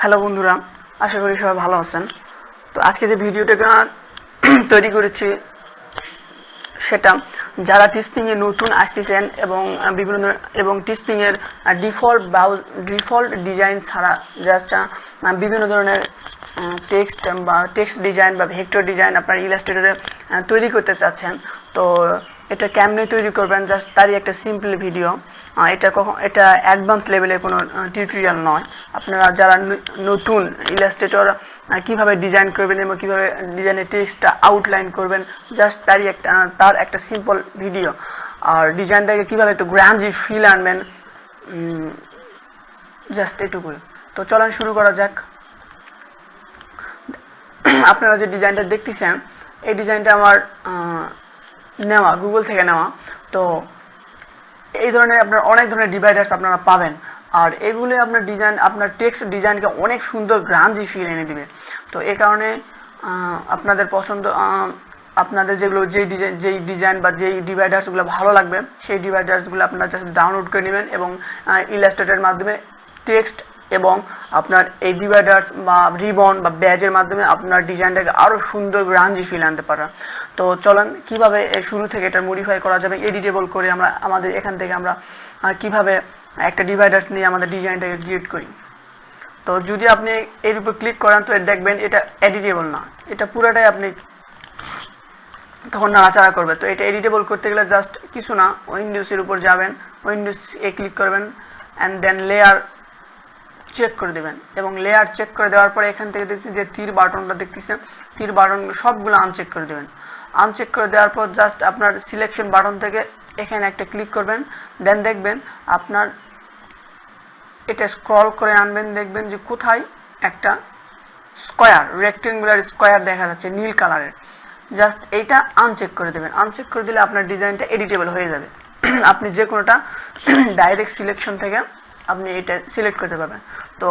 Hello বন্ধুরা, আশা করি সবাই ভালো আছেন। তো আজকে যে ভিডিওটা তৈরি করেছি, সেটা যারা টিস্পিংয়ে নতুন আসতেছেন এবং বিভিন্ন এবং টিস্পিংয়ের ডিফল্ট ব্রাউজ ডিফল্ট ডিজাইন ছাড়া জাস্ট বিভিন্ন ধরনের টেক্সট বা টেক্সট ডিজাইন বা ভেক্টর ডিজাইন আপনার ইলাস্ট্রেটরে তৈরি করতে চাচ্ছেন। তো এটা কেমনে তৈরি করবেন? জাস্ট তারই একটা সিম্পল ভিডিও এটা কখন এটা অ্যাডভান্স লেভেলের কোনো টিউটোরিয়াল নয়। আপনারা যারা নতুন ইলাস্ট্রেটর কীভাবে ডিজাইন করবেন এবং কীভাবে ডিজাইনের টেক্সটটা আউটলাইন করবেন জাস্ট তারই একটা তার একটা সিম্পল ভিডিও আর ডিজাইনটাকে কীভাবে একটু গ্র্যান্ডি ফিল আনবেন জাস্ট এটুকুই। তো চলেন শুরু করা যাক। আপনারা যে ডিজাইনটা দেখতেছেন, এই ডিজাইনটা আমার নেওয়া গুগল থেকে নেওয়া। তো এই ধরনের আপনার অনেক ধরনের ডিভাইডার্স আপনারা পাবেন। আর এগুলো আপনার ডিজাইন আপনার টেক্সট ডিজাইনকে অনেক সুন্দর গ্রাঞ্জি ফিল এনে দিবে। তো এই কারণে আপনাদের পছন্দ আপনাদের যেগুলো, যেই ডিজাইন যেই ডিজাইন বা যেই ডিভাইডার্সগুলো ভালো লাগবে, সেই ডিভাইডার্সগুলো আপনারা জাস্ট ডাউনলোড করে নেবেন এবং ইলাস্ট্রেটের মাধ্যমে টেক্সট এবং আপনার এই ডিভাইডার্স বা রিবন বা ব্যাজের মাধ্যমে আপনার ডিজাইনটাকে আরও সুন্দর গ্রাঞ্জি ফিল আনতে পারেন তো চলেন, কীভাবে শুরু থেকে এটা মডিফাই করা যাবে এডিটেবল করে আমরা আমাদের এখান থেকে আমরা কীভাবে একটা ডিভাইডার্স নিয়ে আমাদের ডিজাইনটাকে ক্রিয়েট করি। তো যদি আপনি এর উপর ক্লিক করেন, তো দেখবেন এটা এডিটেবল না। এটা পুরোটাই আপনি তখন নাড়াচাড়া করবে। তো এটা এডিটেবল করতে গেলে জাস্ট কিছু না উইন্ডোজের উপর যাবেন উইন্ডোজ এ ক্লিক করবেন অ্যান্ড দেন লেয়ার চেক করে দেবেন। এবং লেয়ার চেক করে দেওয়ার পরে এখান থেকে দেখছি যে তীর বাটনটা দেখতেছেন, তীর বাটন সবগুলো আনচেক করে দেবেন। আনচেক করে দেওয়ার পর জাস্ট আপনার সিলেকশন বাটন থেকে এখানে একটা ক্লিক করবেন দেন দেখবেন আপনার এটা স্ক্রল করে আনবেন, দেখবেন যে কোথায় একটা স্কোয়ার রেক্টেঙ্গুলার স্কোয়ার দেখা যাচ্ছে নীল কালারের জাস্ট এইটা আনচেক করে দেবেন। আনচেক করে দিলে আপনার ডিজাইনটা এডিটেবল হয়ে যাবে। আপনি যে কোনোটা ডাইরেক্ট সিলেকশন থেকে আপনি এটা সিলেক্ট করতে পারবেন। তো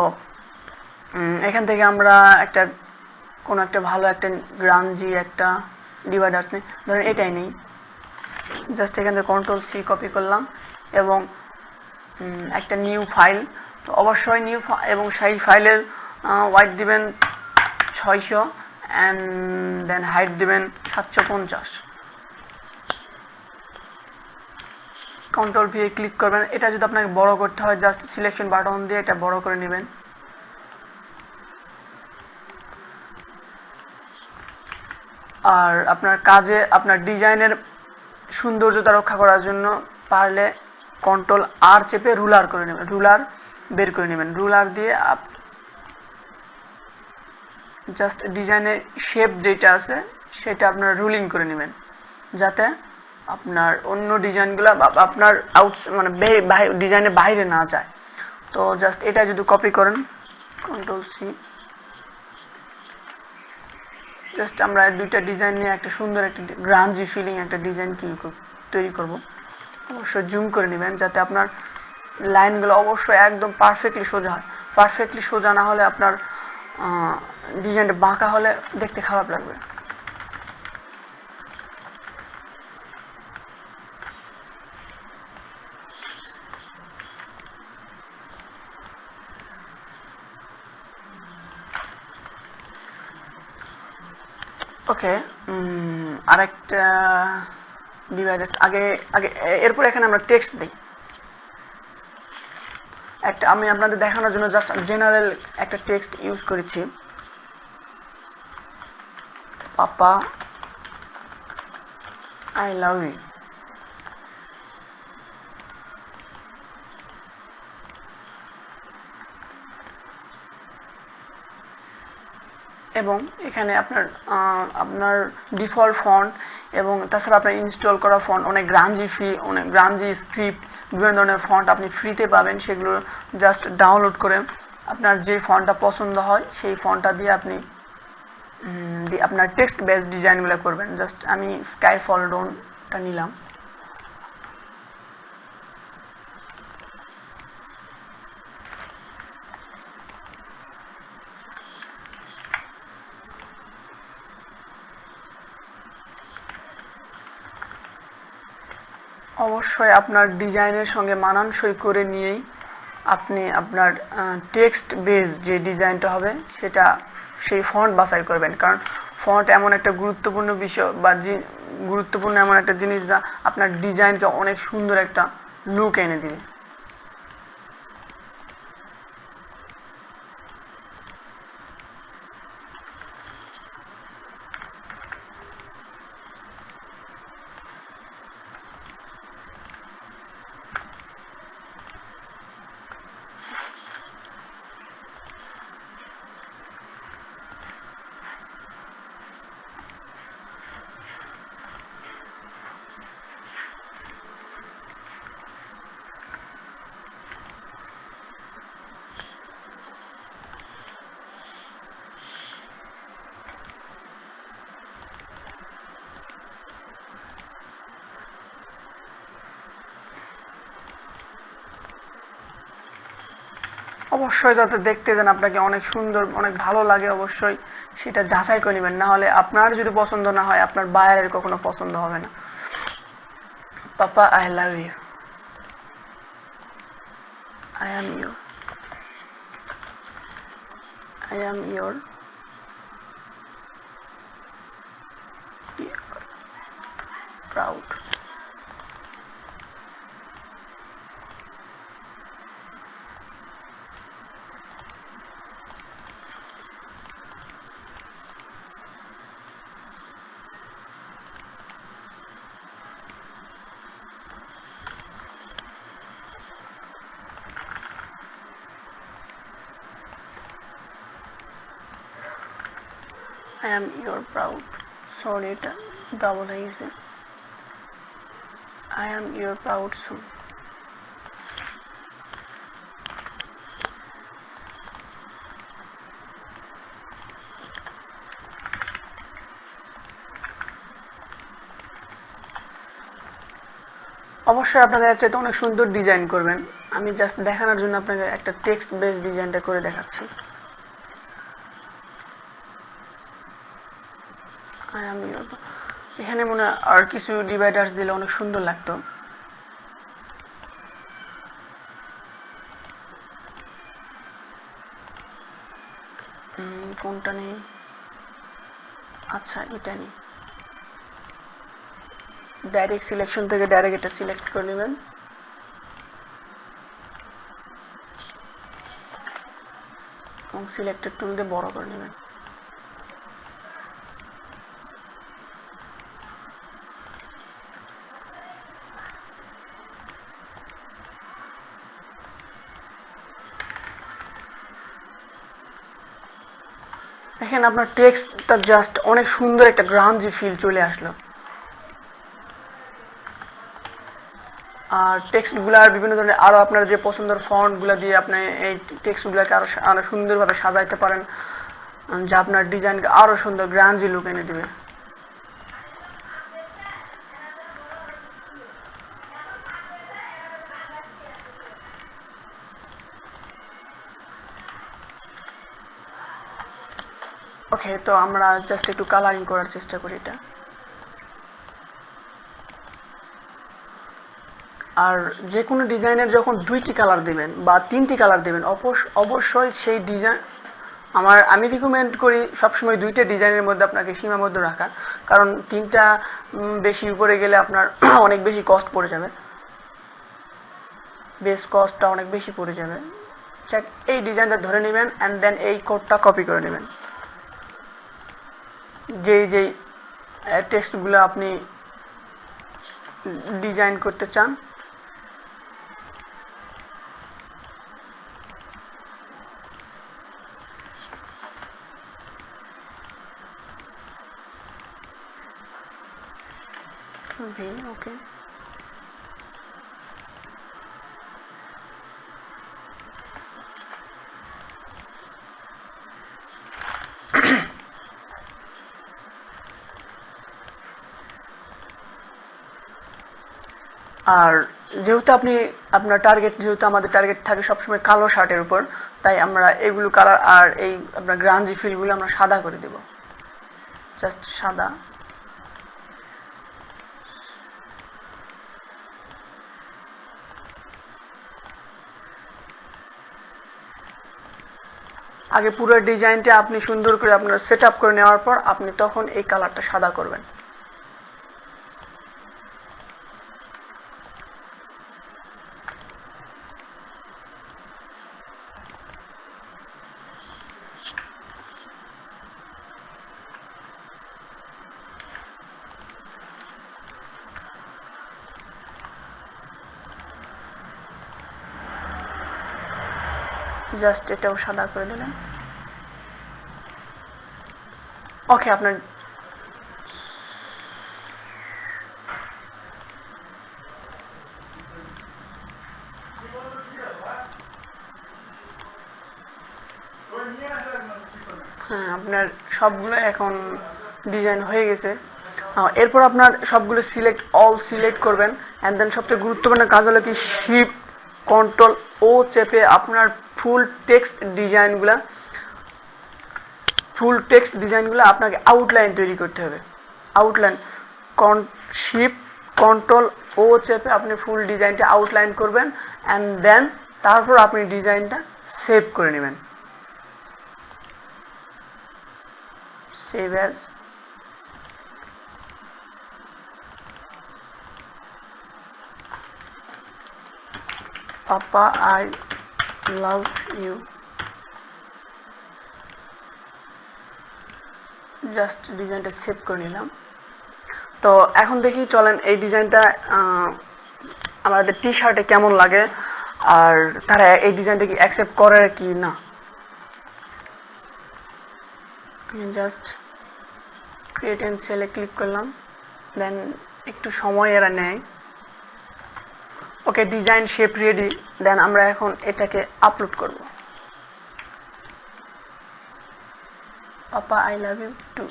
এখান থেকে আমরা একটা, কোনো একটা ভালো একটা গ্রাঞ্জি একটা ডিভাইডার্স নেই ধরেন এটাই নেই। জাস্ট এখান থেকে কন্ট্রোল সি কপি করলাম এবং একটা নিউ ফাইল তো অবশ্যই নিউ এবং সেই ফাইলের ওয়াইট দিবেন ছয়শো অ্যান্ড দেন হাইট দিবেন সাতশো পঞ্চাশ। কন্ট্রোল ভি ক্লিক করবেন। এটা যদি আপনাকে বড় করতে হয় জাস্ট সিলেকশন বাটন দিয়ে এটা বড় করে নেবেন। আর আপনার কাজে, আপনার ডিজাইনের সৌন্দর্যতা রক্ষা করার জন্য পারলে কন্ট্রোল আর চেপে রুলার করে নেবেন রুলার বের করে নেবেন। রুলার দিয়ে আপ জাস্ট ডিজাইনের শেপ যেটা আছে, সেটা আপনার রুলিং করে নেবেন। যাতে আপনার অন্য ডিজাইনগুলো আপনার আউট মানে ডিজাইনের বাইরে না যায়। তো জাস্ট এটা যদি কপি করেন কন্ট্রোল সি জাস্ট আমরা দুইটা ডিজাইন নিয়ে একটা সুন্দর একটা গ্রাঞ্জি ফিলিং একটা ডিজাইন কি তৈরি করব। অবশ্যই জুম করে নেবেন যাতে আপনার লাইনগুলো অবশ্যই একদম পারফেক্টলি সোজা হয়। পারফেক্টলি সোজা না হলে আপনার ডিজাইনটা বাঁকা হলে দেখতে খারাপ লাগবে। ওকে আরেকটা ডিভাইডার্স আগে আগে, এরপর এখানে আমরা টেক্সট দিই। একটা, আমি আপনাদের দেখানোর জন্য জাস্ট জেনারেল একটা টেক্সট ইউজ করেছি। পাপা আই লাভ ইউ এবং এখানে আপনার আপনার ডিফল্ট ফন্ট এবং তাছাড়া আপনার ইনস্টল করা ফন্ট, অনেক গ্রাঞ্জি ফ্রি, অনেক গ্রাঞ্জি স্ক্রিপ্ট, বিভিন্ন ধরনের ফন্ট আপনি ফ্রিতে পাবেন, সেগুলো জাস্ট ডাউনলোড করে আপনার যে ফন্টটা পছন্দ হয়, সেই ফন্টটা দিয়ে আপনি আপনার টেক্সট বেস ডিজাইনগুলো করবেন। জাস্ট আমি স্কাই ফল ডোনটা নিলাম। অবশ্যই আপনার ডিজাইনের সঙ্গে মানানসই করে নিয়েই আপনি আপনার টেক্সট বেস যে ডিজাইনটা হবে সেটা সেই ফন্ট বাছাই করবেন। কারণ ফন্ট এমন একটা গুরুত্বপূর্ণ বিষয় বা গুরুত্বপূর্ণ এমন একটা জিনিস যা আপনার ডিজাইনকে অনেক সুন্দর একটা লুক এনে দিবে। অবশ্যই যাতে দেখতে যেন আপনাকে অনেক সুন্দর, অনেক ভালো লাগে অবশ্যই সেটা যাচাই করে নেবেন। না হলে আপনার যদি পছন্দ না হয়, আপনার বায়ারের কখনো পছন্দ হবে না। Papa I love you I am your I am your proud. I am your proud. Double হয়ে গেছে I am your proud son. অবশ্যই আপনাদের চাইতে অনেক সুন্দর ডিজাইন করবেন আমি জাস্ট দেখানোর জন্য আপনাকে একটা টেক্সট বেস ডিজাইনটা করে দেখাচ্ছি I am your এখানে মনে আর কিছু ডিভাইডার্স দিলে অনেক সুন্দর লাগতো। কোনটা নেই? আচ্ছা এটা নেই। ডাইরেক্ট সিলেকশন থেকে ডাইরেক্ট এটা সিলেক্ট করে নেবেন। এবং সিলেক্টেড টুল দিয়ে বড় করে নেবেন। দেখেন আপনার টেক্সটটা জাস্ট অনেক সুন্দর একটা গ্রাঞ্জি ফিল চলে আসলো। আর টেক্সটগুলার বিভিন্ন ধরনের আরও আপনার যে পছন্দের ফন্টগুলো দিয়ে আপনি এই টেক্সটগুলোকে আরও আরও সুন্দরভাবে সাজাইতে পারেন, যা আপনার ডিজাইনকে আরও সুন্দর গ্রাঞ্জি লুক এনে দিবে। ওকে তো আমরা জাস্ট একটু কালারিং করার চেষ্টা করি এটা। আর যে কোনো ডিজাইনের যখন দুইটি কালার দিবেন বা তিনটি কালার দিবেন অবশ্যই সেই ডিজাইন আমার আমি রিকমেন্ড করি সবসময় দুইটা ডিজাইনের মধ্যে আপনাকে সীমাবদ্ধ রাখা কারণ তিনটা বেশি উপরে গেলে আপনার অনেক বেশি কস্ট পড়ে যাবে। বেস কস্টটা অনেক বেশি পড়ে যাবে। এই ডিজাইনটা ধরে নেবেন অ্যান্ড দেন এই কোডটা কপি করে নেবেন। যেই যেই টেক্সটগুলো আপনি ডিজাইন করতে চান। ওকে আর যেহেতু আপনি, আপনার টার্গেট যেহেতু আমাদের টার্গেট থাকে সবসময় কালো শার্টের উপর, তাই আমরা এগুলো কালার আর এই আপনার গ্রাঞ্জি ফিলগুলো আমরা সাদা করে দেব। জাস্ট সাদা। আগে পুরো ডিজাইনটা আপনি সুন্দর করে আপনার সেট করে নেওয়ার পর আপনি তখন এই কালারটা সাদা করবেন। জাস্ট এটাও সাদা করে দিলেন। ওকে আপনার হ্যাঁ আপনার সবগুলো এখন ডিজাইন হয়ে গেছে। এরপর আপনার সবগুলো সিলেক্ট অল সিলেক্ট করবেন। অ্যান্ড দেন সবচেয়ে গুরুত্বপূর্ণ কাজ হলো কি শিপ কন্ট্রোল ও চেপে আপনার ফুল টেক্সট ডিজাইনগুলা, ফুল টেক্সট ডিজাইনগুলো আপনাকে আউটলাইন তৈরি করতে হবে। আউটলাইন কন শিপ কন্ট্রোল ও চেপে আপনি ফুল ডিজাইনটা আউটলাইন করবেন অ্যান্ড দেন তারপর আপনি ডিজাইনটা সেভ করে নেবেন। Save as papa I love you just ডিজাইনটা সেভ করে নিলাম। তো এখন দেখি চলেন এই ডিজাইনটা আমাদের টি শার্টে কেমন লাগে, আর তারা এই ডিজাইনটা কি অ্যাকসেপ্ট করে কি না? জাস্ট ক্রিয়েট অ্যান্ড সেলে ক্লিক করলাম। দেন একটু সময় এরা নেয়। Okay design shape ready then আমরা এখন এটাকে আপলোড করব। Papa I love you too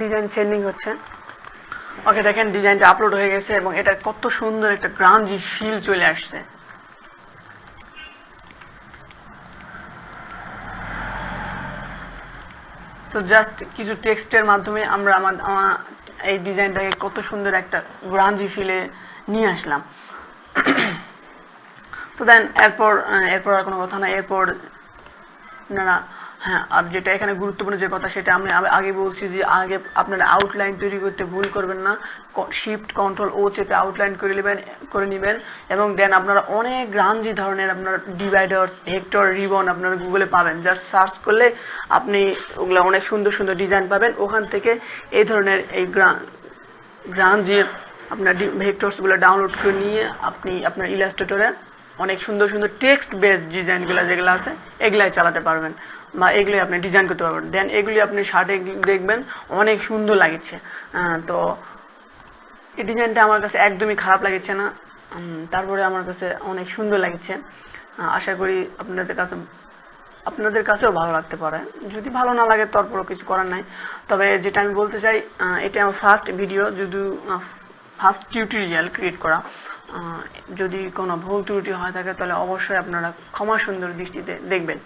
design sending হচ্ছে। ওকে দেখেন ডিজাইনটা আপলোড হয়ে গেছে এবং এটা কত সুন্দর একটা গ্রাঞ্জি ফিল চলে আসছে। তো জাস্ট কিছু টেক্সটের মাধ্যমে আমরা আমার এই ডিজাইনটাকে কত সুন্দর একটা গ্রাঞ্জি ফিলে নিয়ে আসলাম। তো দেন এরপর এরপর আর কোনো কথা না, এরপর, না হ্যাঁ আর যেটা এখানে গুরুত্বপূর্ণ যে কথা, সেটা আমি আগে- বলছি যে আগে আপনারা আউটলাইন তৈরি করতে ভুল করবেন না। শিফট কন্ট্রোল ও চেপে আউটলাইন করে নেবেন করে নেবেন, এবং দেন আপনারা অনেক গ্রাঞ্জি ধরনের আপনার ডিভাইডার্স ভেক্টর রিবন আপনারা গুগলে পাবেন। জাস্ট সার্চ করলে আপনি ওগুলো অনেক সুন্দর সুন্দর ডিজাইন পাবেন। ওখান থেকে এই ধরনের এই গ্রা গ্রাঞ্জির আপনার ভেক্টরসগুলো ডাউনলোড করে নিয়ে আপনি আপনার ইলাস্ট্রেটরে অনেক সুন্দর সুন্দর টেক্সট বেসড ডিজাইনগুলো যেগুলো আছে, এগুলাই চালাতে পারবেন বা এগুলি আপনি ডিজাইন করতে পারবেন। দেন এগুলি আপনি শার্টে দেখবেন, অনেক সুন্দর লাগছে। তো এই ডিজাইনটা আমার কাছে একদমই খারাপ লাগছে না। তারপরে আমার কাছে অনেক সুন্দর লাগছে। আশা করি আপনাদের কাছে, আপনাদের কাছেও ভালো লাগতে পারে। যদি ভালো না লাগে, তারপরও কিছু করার নাই। তবে যেটা আমি বলতে চাই এটা আমার ফার্স্ট ভিডিও যদি ফার্স্ট টিউটোরিয়াল ক্রিয়েট করা। যদি কোনো ভুল ত্রুটি হয়ে থাকে তাহলে অবশ্যই আপনারা ক্ষমা সুন্দর দৃষ্টিতে দেখবেন।